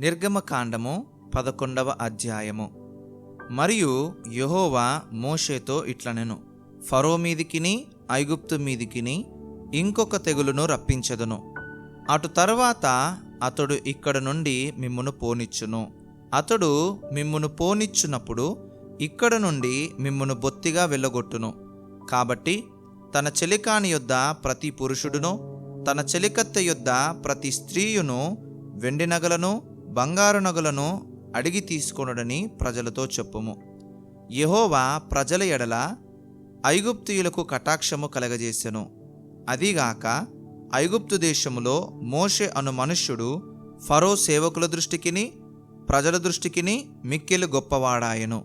నిర్గమకాండము పదకొండవ అధ్యాయము. మరియు యెహోవా మోషేతో ఇట్లనెను ఫరో మీదికిని ఐగుప్తు మీదికిని ఇంకొక తెగులును రప్పించదును. అటు తర్వాత అతడు ఇక్కడ నుండి మిమ్మును పోనిచ్చును. అతడు మిమ్మును పోనిచ్చునప్పుడు ఇక్కడ నుండి మిమ్మును బొత్తిగా వెళ్ళగొట్టును. కాబట్టి తన చెలికాని యొద్ద ప్రతి పురుషుడును తన చెలికత్తె యొద్ద ప్రతి స్త్రీయును వెండి నగలను బంగారు నగలను అడిగి తీసుకొనుడని ప్రజలతో చెప్పుము. యహోవా ప్రజల ఎడల ఐగుప్తియులకు కటాక్షము కలగజేసెను. అదిగాక ఐగుప్తు దేశములో మోషే అను మనుష్యుడు ఫరో సేవకుల దృష్టికిని ప్రజల దృష్టికిని మిక్కిలు గొప్పవాడాయెను.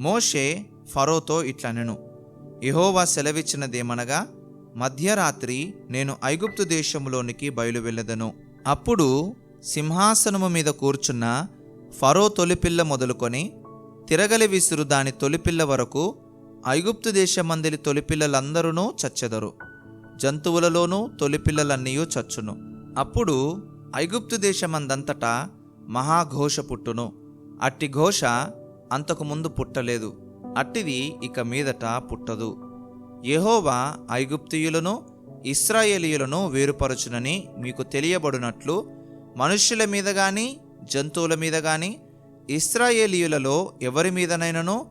మోషే ఫరోతో ఇట్లనెను. యెహోవా సెలవిచ్చినదేమనగా మధ్యరాత్రి నేను ఐగుప్తు దేశములోనికి బయలు వెళ్ళదను అప్పుడు సింహాసనము మీద కూర్చున్న ఫరో తొలిపిల్ల మొదలుకొని తిరగలి విసురు దాని తొలిపిల్ల వరకు ఐగుప్తు దేశమందిలి తొలిపిల్లలందరూ చచ్చెదరు. జంతువులలోనూ తొలిపిల్లలన్నీ చచ్చును. అప్పుడు ఐగుప్తు దేశమందంతటా మహాఘోష పుట్టును. అట్టి ఘోష అంతకు ముందు పుట్టలేదు. అట్టిది ఇక మీదట పుట్టదు. యహోవా ఐగుప్తీయులను ఇస్రాయేలీయులను వేరుపరచునని మీకు తెలియబడినట్లు మనుష్యుల మీద కానీ జంతువుల మీద కానీ ఇస్రాయేలీయులలో ఎవరి మీదనైనను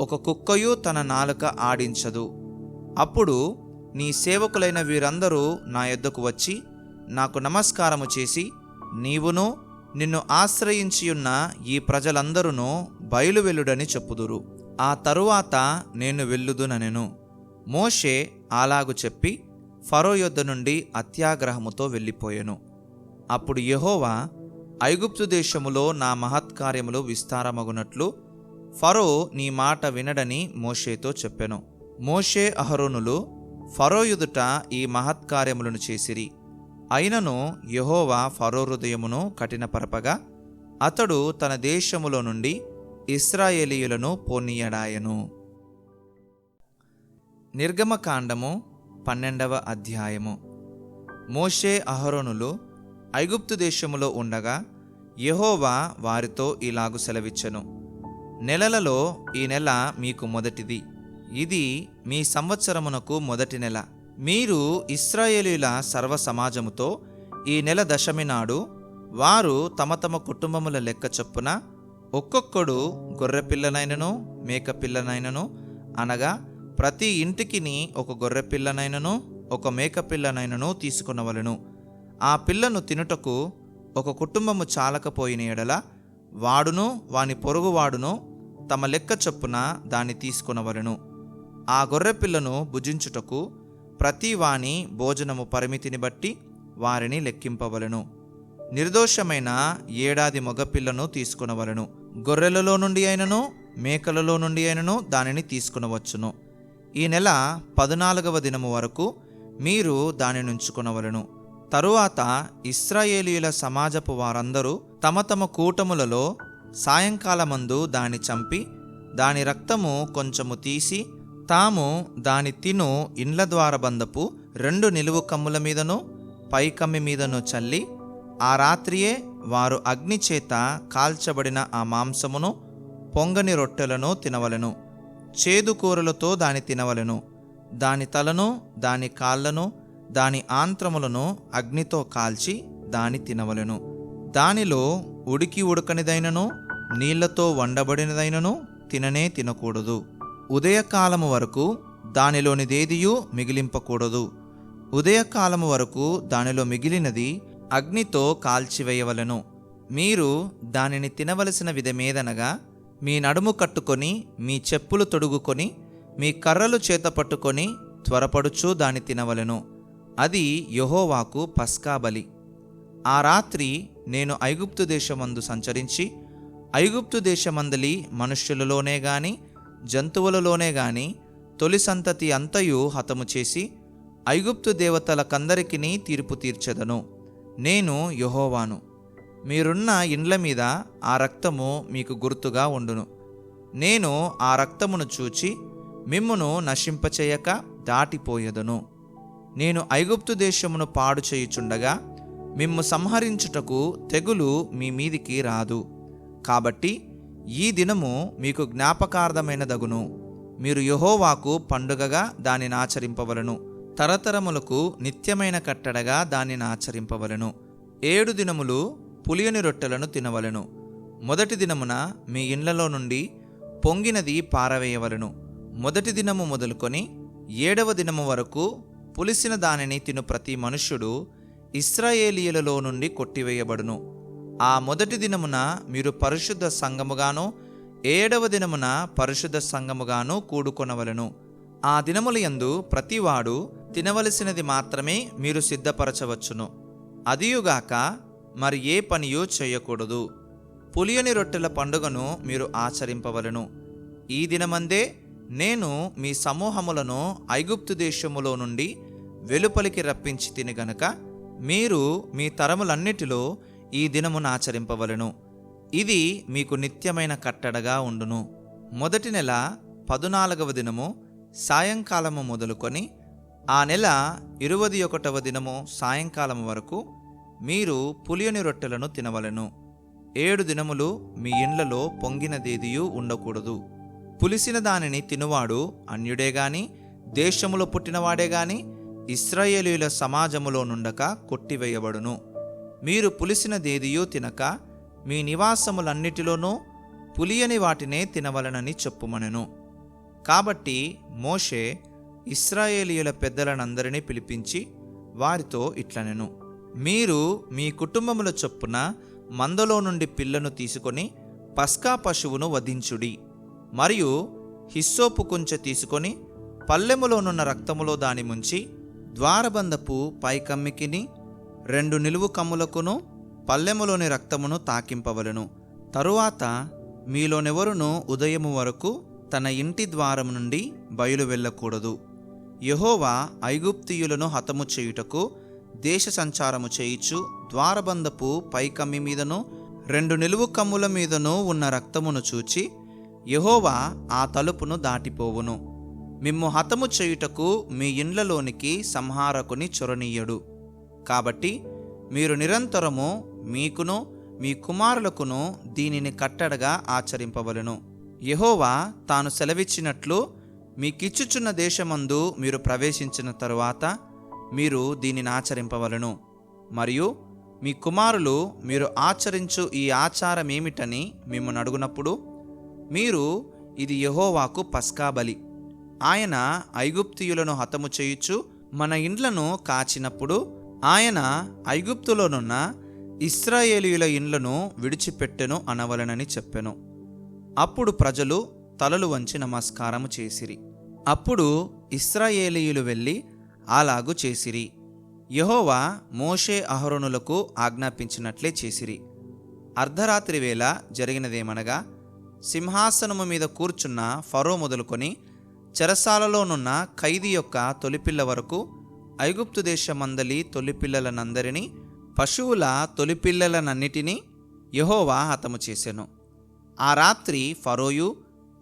ఒక కుక్కయు తన నాలుక ఆడించదు. అప్పుడు నీ సేవకులైన వీరందరూ నా యొద్దకు వచ్చి నాకు నమస్కారము చేసి నీవును నిన్ను ఆశ్రయించియున్న ఈ ప్రజలందరూ బయలువెల్లుడని చెప్పుదురు. ఆ తరువాత నేను వెళ్ళుదునెను మోషే అలాగు చెప్పి ఫరో యొద్ద నుండి అత్యాగ్రహముతో వెళ్ళిపోయెను. అప్పుడు యెహోవా ఐగుప్తు దేశములో నా మహత్కార్యములు విస్తారమగునట్లు ఫరో నీ మాట వినడని మోషేతో చెప్పెను. మోషే అహరోనులు ఫరో ఎదుట ఈ మహత్కార్యములను చేసిరి. అయినను యెహోవా ఫరో హృదయమును కఠినపరపగా అతడు తన దేశములో నుండి ఇస్రాయేలీయులను పోనీయడాయను. నిర్గమకాండము పన్నెండవ అధ్యాయము. మోషే అహరోనులు ఐగుప్తు దేశములో ఉండగా యహోవా వారితో ఇలాగు సెలవిచ్చెను. నెలలలో ఈ నెల మీకు మొదటిది. ఇది మీ సంవత్సరమునకు మొదటి నెల. మీరు ఇస్రాయేలీల సర్వ సమాజముతో ఈ నెల దశమి నాడు వారు తమ తమ కుటుంబముల లెక్క చొప్పున ఒక్కొక్కడు గొర్రెపిల్లనైనను మేకపిల్లనైనను అనగా ప్రతి ఇంటికిని ఒక గొర్రెపిల్లనైనను ఒక మేకపిల్లనైనను తీసుకునవలను. ఆ పిల్లను తినుటకు ఒక కుటుంబము చాలకపోయిన ఎడల వాడును వాని పొరుగువాడును తమ లెక్క చొప్పున దాన్ని తీసుకునవలను. ఆ గొర్రెపిల్లను భుజించుటకు ప్రతి వాని భోజనము పరిమితిని బట్టి వారిని లెక్కింపవలను. నిర్దోషమైన ఏడాది మగపిల్లను తీసుకునవలను. గొర్రెలలో నుండి అయినను మేకలలో నుండి అయినను దానిని తీసుకునవచ్చును. ఈ నెల పద్నాలుగవ దినము వరకు మీరు దానిని ఉంచుకునవలను. తరువాత ఇస్రాయేలీయుల సమాజపు వారందరూ తమ తమ కూటములలో సాయంకాలమందు దాని చంపి దాని రక్తము కొంచెము తీసి తాము దాని తిను ఇండ్ల ద్వారబంధపు రెండు నిలువు కమ్ముల మీదను పైకమ్మి మీదను చల్లి ఆ రాత్రియే వారు అగ్ని చేత కాల్చబడిన ఆ మాంసమును పొంగని రొట్టెలను తినవలెను. చేదు కూరలతో దాని తినవలెను. దాని తలను దాని కాళ్ళను దాని ఆంత్రములను అగ్నితో కాల్చి దాని తినవలెను. దానిలో ఉడికి ఉడకనిదైనను నీళ్ళతో వండబడినదైనను తిననే తినకూడదు. ఉదయకాలము వరకు దానిలోనిదేదియూ మిగిలింపకూడదు. ఉదయకాలము వరకు దానిలో మిగిలినది అగ్నితో కాల్చివేయవలెను. మీరు దానిని తినవలసిన విధమేదనగా మీ నడుము కట్టుకొని మీ చెప్పులు తొడుగుకొని మీ కర్రలు చేత పట్టుకొని త్వరపడుచు దాని తినవలెను. అది యెహోవాకు పస్కా బలి. ఆ రాత్రి నేను ఐగుప్తు దేశమందు సంచరించి ఐగుప్తు దేశమందలి మనుష్యులలోనే గాని జంతువులలోనే గాని తొలి సంతతి అంతయు హతము చేసి ఐగుప్తు దేవతలకందరికీ తీర్పు తీర్చెదను. నేను యహోవాను. మీరున్న ఇండ్ల మీద ఆ రక్తము మీకు గుర్తుగా ఉండును. నేను ఆ రక్తమును చూచి మిమ్మును నశింపచేయక దాటిపోయెదను. నేను ఐగుప్తు దేశమును పాడు చేయుచుండగా మిమ్ము సంహరించుటకు తెగులు మీ మీదికి రాదు. కాబట్టి ఈ దినము మీకు జ్ఞాపకార్థమైనదగును. మీరు యహోవాకు పండుగగా దానిని ఆచరింపవలను. తరతరములకు నిత్యమైన కట్టడగా దానిని ఆచరింపవలను. ఏడు దినములు పులియని రొట్టెలను తినవలను. మొదటి దినమున మీ ఇండ్లలో నుండి పొంగినది పారవేయవలను. మొదటి దినము మొదలుకొని ఏడవ దినము వరకు పులిసిన దానిని తిను ప్రతి మనుష్యుడు ఇస్రాయేలీయులలో నుండి కొట్టివేయబడును. ఆ మొదటి దినమున మీరు పరిశుద్ధ సంఘముగాను ఏడవ దినమున పరిశుద్ధ సంఘముగాను కూడుకొనవలను. ఆ దినముల యందు ప్రతివాడు తినవలసినది మాత్రమే మీరు సిద్ధపరచవచ్చును. అదియుగాక మరి ఏ పనియూ చేయకూడదు. పులియని రొట్టెల పండుగను మీరు ఆచరింపవలను. ఈ దినమందే నేను మీ సమూహములను ఐగుప్తు దేశములో నుండి వెలుపలికి రప్పించి తిని గనక మీరు మీ తరములన్నిటిలో ఈ దినమును ఆచరింపవలను. ఇది మీకు నిత్యమైన కట్టడగా ఉండును. మొదటి నెల పదునాలుగవ దినము సాయంకాలము మొదలుకొని ఆ నెల ఇరవై ఒకటవ దినము సాయంకాలం వరకు మీరు పులియని రొట్టెలను తినవలెను. ఏడు దినములు మీ ఇండ్లలో పొంగినదేదియూ ఉండకూడదు. పులిసిన దానిని తినువాడు అన్యుడే గాని దేశములో పుట్టినవాడే గాని ఇస్రాయేలీయుల సమాజములో నుండక కొట్టివేయబడును. మీరు పులిసినదేదియూ తినక మీ నివాసములన్నిటిలోనూ పులియని వాటినే తినవలనని చెప్పుమనెను. కాబట్టి మోషే ఇస్రాయేలీయుల పెద్దలనందరినీ పిలిపించి వారితో ఇట్లనెను. మీరు మీ కుటుంబముల చొప్పున మందలో నుండి పిల్లను తీసుకొని పస్కా పశువును వధించుడి. మరియు హిస్సోపు కొంచె తీసుకొని పల్లెములోనున్న రక్తములో దాని ముంచి ద్వారబంధపు పైకమ్మికిని రెండు నిలువు కమ్ములకును పల్లెములోని రక్తమును తాకింపవలను. తరువాత మీలోనెవరును ఉదయము వరకు తన ఇంటి ద్వారం నుండి బయలు వెళ్ళకూడదు. యహోవా ఐగుప్తియులను హతము చేయుటకు దేశ సంచారము చేయిచు ద్వారబంధపు పైకమ్మి మీదను రెండు నిలువు కమ్ముల మీదను ఉన్న రక్తమును చూచి యహోవా ఆ తలుపును దాటిపోవును. మిమ్ము హతము చేయుటకు మీ ఇండ్లలోనికి సంహారకుని చొరనీయడు. కాబట్టి మీరు నిరంతరము మీకును మీ కుమారులకును దీనిని కట్టడగా ఆచరింపవలను. యహోవా తాను సెలవిచ్చినట్లు మీకిచ్చుచున్న దేశమందు మీరు ప్రవేశించిన తరువాత మీరు దీనిని ఆచరింపవలను. మరియు మీ కుమారులు మీరు ఆచరించు ఈ ఆచారమేమిటని మిమ్మల్ని అడుగునప్పుడు మీరు ఇది యహోవాకు పస్కా బలి. ఆయన ఐగుప్తియులను హతము చేయుచు మన ఇండ్లను కాచినప్పుడు ఆయన ఐగుప్తులోనున్న ఇస్రాయేలీయుల ఇండ్లను విడిచిపెట్టెను అనవలనని చెప్పెను. అప్పుడు ప్రజలు తలలు వంచి నమస్కారము చేసిరి. అప్పుడు ఇస్రాయేలీయులు వెళ్ళి అలాగు చేసిరి. యహోవా మోషే అహరోనులకు ఆజ్ఞాపించినట్లే చేసిరి. అర్ధరాత్రి వేళ జరిగినదేమనగా సింహాసనము మీద కూర్చున్న ఫరో మొదలుకొని చెరసాలలోనున్న ఖైదీ యొక్క తొలిపిల్ల వరకు ఐగుప్తు దేశమందలి తొలిపిల్లలనందరినీ పశువుల తొలిపిల్లలనన్నిటినీ యహోవా హతము చేసెను. ఆ రాత్రి ఫరోయు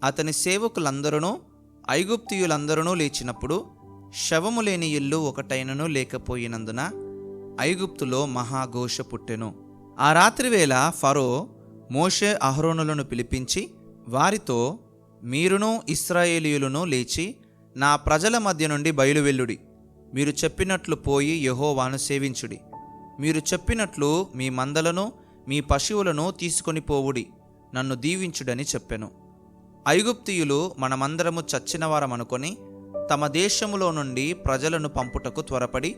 అతని సేవకులందరూ ఐగుప్తియులందరూ లేచినప్పుడు శవము లేని ఇల్లు ఒకటైనను లేకపోయినందున ఐగుప్తులో మహాఘోష పుట్టెను. ఆ రాత్రివేళ ఫరో మోషే అహరోనులను పిలిపించి వారితో మీరును ఇస్రాయేలీయులను లేచి నా ప్రజల మధ్య నుండి బయలువెల్లుడి మీరు చెప్పినట్లు పోయి యహోవాను సేవించుడి. మీరు చెప్పినట్లు మీ మందలను మీ పశువులను తీసుకొని పోవుడి. నన్ను దీవించుడని చెప్పెను. ఐగుప్తియులు మనమందరము చచ్చినవారమనుకొని తమ దేశములో నుండి ప్రజలను పంపుటకు త్వరపడి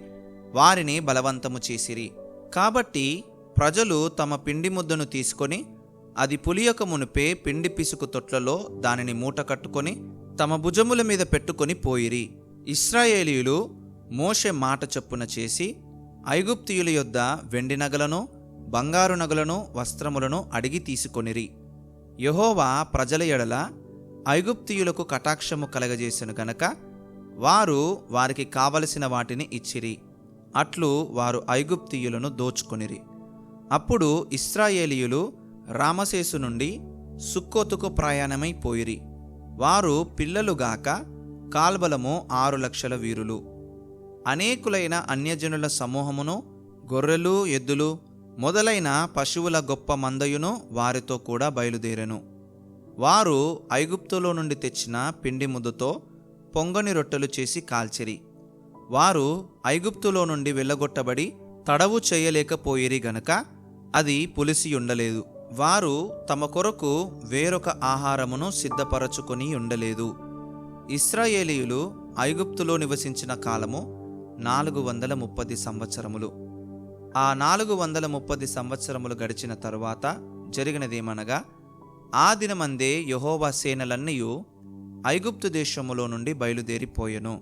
వారిని బలవంతము చేసిరి. కాబట్టి ప్రజలు తమ పిండి ముద్దను తీసుకొని అది పులియక మునిపే పిండి పిసుకు తొట్లలో దానిని మూట కట్టుకొని తమ భుజముల మీద పెట్టుకొని పోయిరి. ఇస్రాయేలీయులు మోషే మాట చొప్పున చేసి ఐగుప్తియుల యొద్ద వెండి నగలను బంగారు నగలను వస్త్రములను అడిగి తీసుకొనిరి. యహోవా ప్రజల ఎడల ఐగుప్తియులకు కటాక్షము కలగజేసిన గనక వారు వారికి కావలసిన వాటిని ఇచ్చిరి. అట్లు వారు ఐగుప్తియులను దోచుకొనిరి. అప్పుడు ఇస్రాయేలీయులు రామశేసు నుండి సుక్కోతుకు ప్రయాణమై పోయిరి. వారు పిల్లలుగాక కాల్బలము ఆరు లక్షల వీరులు. అనేకులైన అన్యజనుల సమూహమును గొర్రెలు ఎద్దులు మొదలైన పశువుల గొప్ప మందయును వారితో కూడా బయలుదేరెను. వారు ఐగుప్తులో నుండి తెచ్చిన పిండి ముద్దతో పొంగని రొట్టెలు చేసి కాల్చిరి. వారు ఐగుప్తులో నుండి వెళ్ళగొట్టబడి తడవు చేయలేకపోయిరి గనక అది పులిసి ఉండలేదు. వారు తమ కొరకు వేరొక ఆహారమును సిద్ధపరచుకొని ఉండలేదు. ఇస్రాయేలీయులు ఐగుప్తులో నివసించిన కాలము నాలుగు వందల ముప్పది సంవత్సరములు. ఆ నాలుగు వందల ముప్పది సంవత్సరములు గడిచిన తరువాత జరిగినదేమనగా ఆ దినమందే యహోవా సేనలన్నయూ ఐగుప్తు దేశములో నుండి బయలుదేరిపోయెను.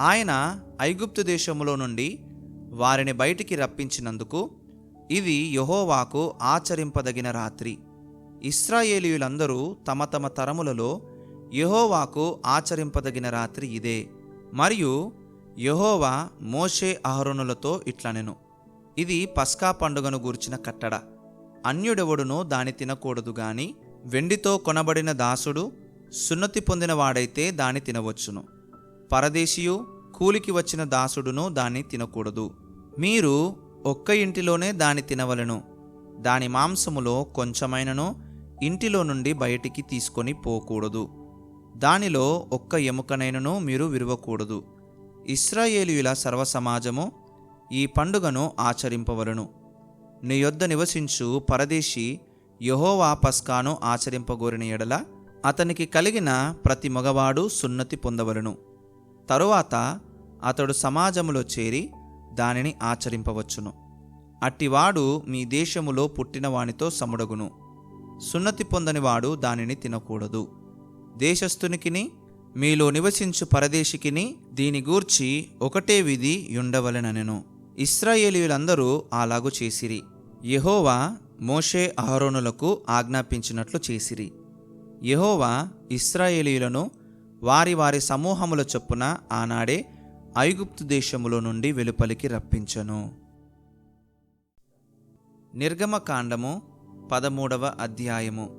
ఆయన ఐగుప్తు దేశములో నుండి వారిని బయటికి రప్పించినందుకు ఇది యహోవాకు ఆచరింపదగిన రాత్రి. ఇస్రాయేలీయులందరూ తమ తమ తరములలో యహోవాకు ఆచరింపదగిన రాత్రి ఇదే. మరియు యహోవా మోషే అహరుణులతో ఇట్లనెను. ఇది పస్కా పండుగను గూర్చిన కట్టడ. అన్యుడెవడునూ దాని తినకూడదు గాని వెండితో కొనబడిన దాసుడు సున్నతి పొందిన వాడైతే దాని తినవచ్చును. పరదేశీయు కూలికి వచ్చిన దాసుడును దాన్ని తినకూడదు. మీరు ఒక్క ఇంటిలోనే దాని తినవలెను. దాని మాంసములో కొంచెమైనను ఇంటిలో నుండి బయటికి తీసుకొని పోకూడదు. దానిలో ఒక్క ఎముకనైనను మీరు విరవకూడదు. ఇస్రాయేలీయుల సర్వసమాజము ఈ పండుగను ఆచరింపవలను. నీ యొద్ద నివసించు పరదేశి యహోవా పస్కాను ఆచరింపగోరిన ఎడల అతనికి కలిగిన ప్రతి మగవాడు సున్నతి పొందవలను. తరువాత అతడు సమాజములో చేరి దానిని ఆచరింపవచ్చును. అట్టివాడు మీ దేశములో పుట్టినవానితో సముడగును. సున్నతి పొందనివాడు దానిని తినకూడదు. దేశస్థునికిని మీలో నివసించు పరదేశికిని దీని గూర్చి ఒకటే విధి యుండవలెననెను ఇస్రాయేలీయులందరూ అలాగు చేసిరి. యహోవా మోషే అహరోనులకు ఆజ్ఞాపించినట్లు చేసిరి. యహోవా ఇస్రాయేలీయులను వారి వారి సమూహముల చొప్పున ఆనాడే ఐగుప్తు దేశములో నుండి వెలుపలికి రప్పించెను. నిర్గమకాండము పదమూడవ అధ్యాయము.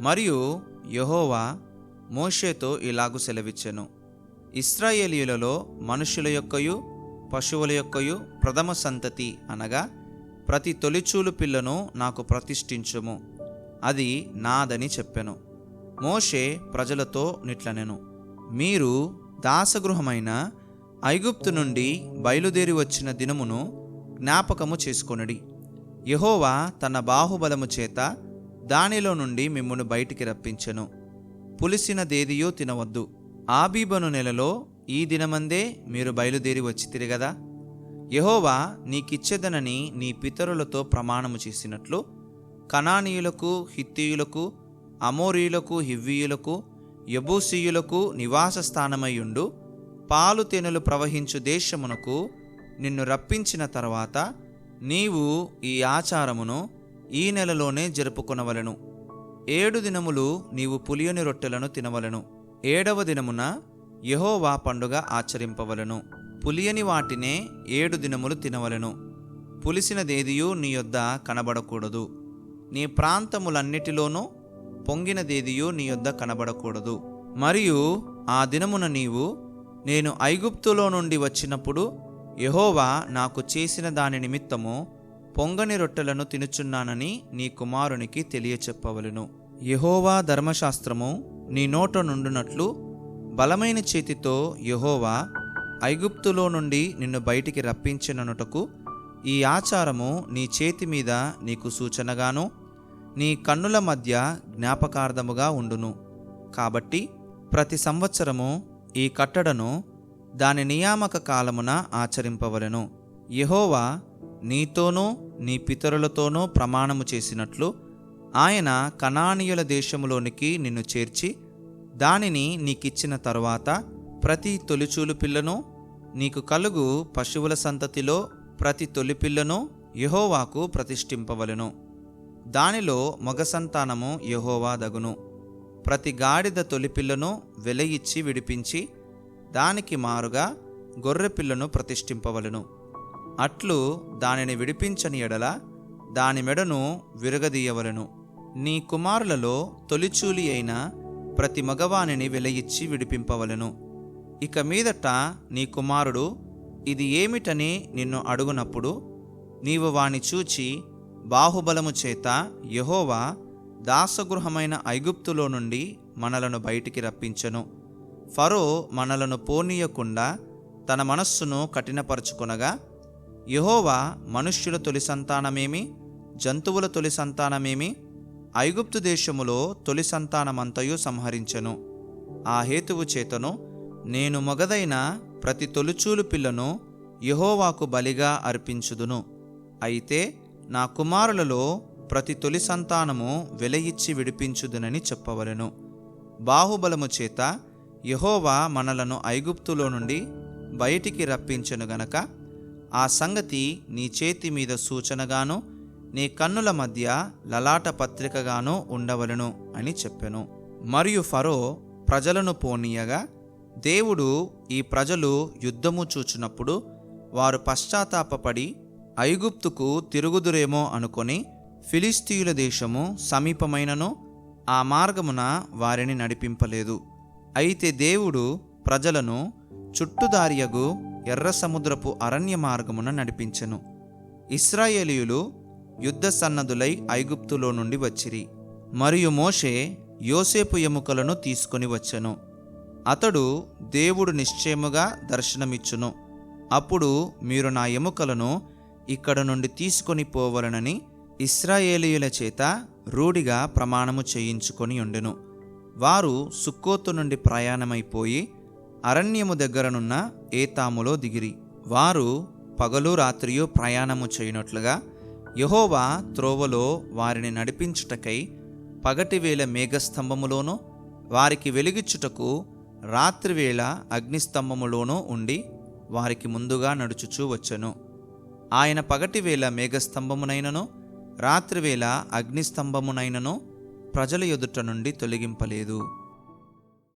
మరియు యెహోవా మోషేతో ఇలాగు సెలవిచ్చెను. ఇస్రాయేలీయులలో మనుషుల యొక్కయు పశువుల యొక్కయు ప్రథమ సంతతి అనగా ప్రతి తొలిచూలు పిల్లను నాకు ప్రతిష్ఠించుము. అది నాదని చెప్పెను. మోషే ప్రజలతో నిట్లనెను. మీరు దాసగృహమైన ఐగుప్తు నుండి బయలుదేరి వచ్చిన దినమును జ్ఞాపకము చేసుకొనుడి. యహోవా తన బాహుబలము చేత దానిలో నుండి మిమ్మును బయటికి రప్పించెను. పులిసిన దేదియో తినవద్దు. ఆబీబను నెలలో ఈ దినమందే మీరు బయలుదేరి వచ్చి తిరగదా? యహోవా నీకిచ్చేదనని నీ పితరులతో ప్రమాణము చేసినట్లు కనానీయులకు హిత్తీయులకు అమోరీయులకు హివ్వీయులకు యబూసీయులకు నివాస స్థానమయ్యుండు పాలు తేనెలు ప్రవహించు దేశమునకు నిన్ను రప్పించిన తర్వాత నీవు ఈ ఆచారమును ఈ నెలలోనే జరుపుకొనవలెను. ఏడు దినములు నీవు పులియని రొట్టెలను తినవలెను. ఏడవ దినమున యహోవా పండుగ ఆచరింపవలెను. పులియని వాటినే ఏడు దినములు తినవలెను. పులిసినదేదియూ నీ యొద్ద కనబడకూడదు. నీ ప్రాంతములన్నిటిలోనూ పొంగినదేదియూ నీ యొద్ద కనబడకూడదు. మరియు ఆ దినమున నీవు నేను ఐగుప్తులో నుండి వచ్చినప్పుడు యహోవా నాకు చేసిన దాని నిమిత్తము పొంగని రొట్టెలను తినుచున్నానని నీ కుమారునికి తెలియచెప్పవలను. యహోవా ధర్మశాస్త్రము నీ నోట నుండునట్లు బలమైన చేతితో యహోవా ఐగుప్తులో నుండి నిన్ను బయటికి రప్పించిననుటకు ఈ ఆచారము నీ చేతి మీద నీకు సూచనగాను నీ కన్నుల మధ్య జ్ఞాపకార్థముగా ఉండును. కాబట్టి ప్రతి సంవత్సరము ఈ కట్టడను దాని నియామక కాలమున ఆచరింపవలెను. యహోవా నీతోనూ నీ పితరులతోనూ ప్రమాణము చేసినట్లు ఆయన కనానీయుల దేశములోనికి నిన్ను చేర్చి దానిని నీకిచ్చిన తరువాత ప్రతి తొలిచూలు పిల్లను నీకు కలుగు పశువుల సంతతిలో ప్రతి తొలి పిల్లను యహోవాకు ప్రతిష్ఠింపవలను. దానిలో మగ సంతానము యహోవా దగును. ప్రతి గాడిద తొలిపిల్లను వెలయిచ్చి విడిపించి దానికి మారుగా గొర్రెపిల్లను ప్రతిష్ఠింపవలను. అట్లు దానిని విడిపించని ఎడల దాని మెడను విరగదీయవలెను. నీ కుమారులలో తొలిచూలి అయిన ప్రతి మగవానిని వెలయిచ్చి విడిపింపవలెను. ఇక మీదట నీ కుమారుడు ఇది ఏమిటని నిన్ను అడుగునప్పుడు నీవు వాని చూచి బాహుబలము చేత యహోవా దాసగృహమైన ఐగుప్తులో నుండి మనలను బయటికి రప్పించెను. ఫరో మనలను పోనీయకుండా తన మనస్సును కఠినపరుచుకొనగా యహోవా మనుష్యుల తొలి సంతానమేమి? జంతువుల తొలి సంతానమేమి? ఐగుప్తు దేశములో తొలి సంతానమంతయు సంహరించెను. ఆ హేతువు చేతను నేను మొగదైన ప్రతి తొలిచూలు పిల్లను యహోవాకు బలిగా అర్పించుదును. అయితే నా కుమారులలో ప్రతి తొలి సంతానము వెలయిచ్చి విడిపించుదునని చెప్పవలెను. బాహుబలము చేత యహోవా మనలను ఐగుప్తులో నుండి బయటికి రప్పించెను గనక ఆ సంగతి నీ చేతి మీద సూచనగాను నీ కన్నుల మధ్య లలాట పత్రికగాను ఉండవలెను అని చెప్పెను. మరియు ఫరో ప్రజలను పోనీయగా దేవుడు ఈ ప్రజలు యుద్ధము చూచినప్పుడు వారు పశ్చాత్తాపపడి ఐగుప్తుకు తిరుగుదురేమో అనుకొని ఫిలిస్తీయుల దేశము సమీపమైనను ఆ మార్గమున వారిని నడిపింపలేదు. అయితే దేవుడు ప్రజలను చుట్టుదారియగు ఎర్ర సముద్రపు అరణ్య మార్గమున నడిపించెను. ఇస్రాయేలీయులు యుద్ధ సన్నదులై ఐగుప్తులో నుండి వచ్చిరి. మరియు మోషే యోసేపు ఎముకలను తీసుకొని వచ్చెను. అతడు దేవుడు నిశ్చయముగా దర్శనమిచ్చును. అప్పుడు మీరు నా ఎముకలను ఇక్కడ నుండి తీసుకొని పోవలనని ఇస్రాయేలీయుల చేత రూఢిగా ప్రమాణము చేయించుకొని ఉండెను. వారు సుక్కోతు నుండి ప్రయాణమైపోయి అరణ్యము దగ్గరనున్న ఏతాములో దిగిరి. వారు పగలు రాత్రియు ప్రయాణము చేయనట్లుగా యహోవా త్రోవలో వారిని నడిపించుటకై పగటివేళ మేఘస్తంభములోనూ వారికి వెలిగిచ్చుటకు రాత్రివేళ అగ్నిస్తంభములోనూ ఉండి వారికి ముందుగా నడుచుచూ వచ్చెను. ఆయన పగటివేళ మేఘస్తంభమునైనను రాత్రివేళ అగ్నిస్తంభమునైనను ప్రజల ఎదుట నుండి తొలగింపలేదు.